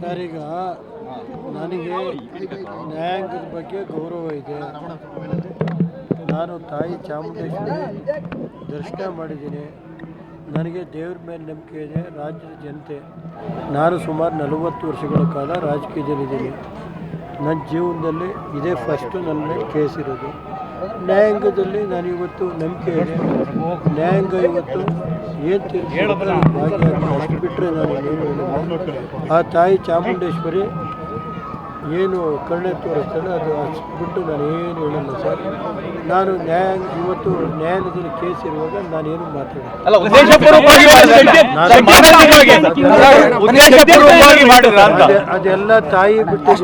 Sir, ಈಗ ನನಗೆ ನ್ಯಾಯಾಂಗದ ಬಗ್ಗೆ ಗೌರವ ಇದೆ. ನಾನು ತಾಯಿ ಚಾಮುಂಡೇಶ್ವರಿ ದರ್ಶನ ಮಾಡಿದ್ದೀನಿ. ನನಗೆ ದೇವ್ರ ಮೇಲೆ ನಂಬಿಕೆ ಇದೆ, ರಾಜ್ಯದ ಜನತೆ. ನಾನು ಸುಮಾರು ನಲವತ್ತು ವರ್ಷಗಳ ಕಾಲ ರಾಜಕೀಯದಲ್ಲಿದ್ದೀನಿ. ನನ್ನ ಜೀವನದಲ್ಲಿ ಇದೇ ಫಸ್ಟು ನನ್ನ ಕೇಸ್ ಇರೋದು. ನ್ಯಾಯಾಂಗದಲ್ಲಿ ನಾನು ಇವತ್ತು ನಂಬಿಕೆ ಇದೆ ನ್ಯಾಯಾಂಗ ಇವತ್ತು ಏನು ತೀರ್ಪು ಬಿಟ್ಟರೆ ನಾನು ಆ ತಾಯಿ ಚಾಮುಂಡೇಶ್ವರಿ ಏನು ಕರುಣೆ ತೋರಿಸ್ತಾಳೆ ಅದು ಬಿಟ್ಟು ನಾನು ಏನು ಹೇಳಲ್ಲ ಸರ್ ನಾನು ನ್ಯಾಯಾಂಗ ಇವತ್ತು ನ್ಯಾಯಾಲಯದಲ್ಲಿ ಕೇಸ್ ಇರುವಾಗ ನಾನೇನು ಮಾತಾಡಲ್ಲ ಅಲ್ಲ ಉದ್ದೇಶಪೂರ್ವಕವಾಗಿ ಸರ್, ಉದ್ದೇಶಪೂರ್ವಕವಾಗಿ ಮಾಡಿದ್ರ ಅಂತ ಅದೆ- ಅದೆಲ್ಲ ತಾಯಿ ಬಿಟ್ಟು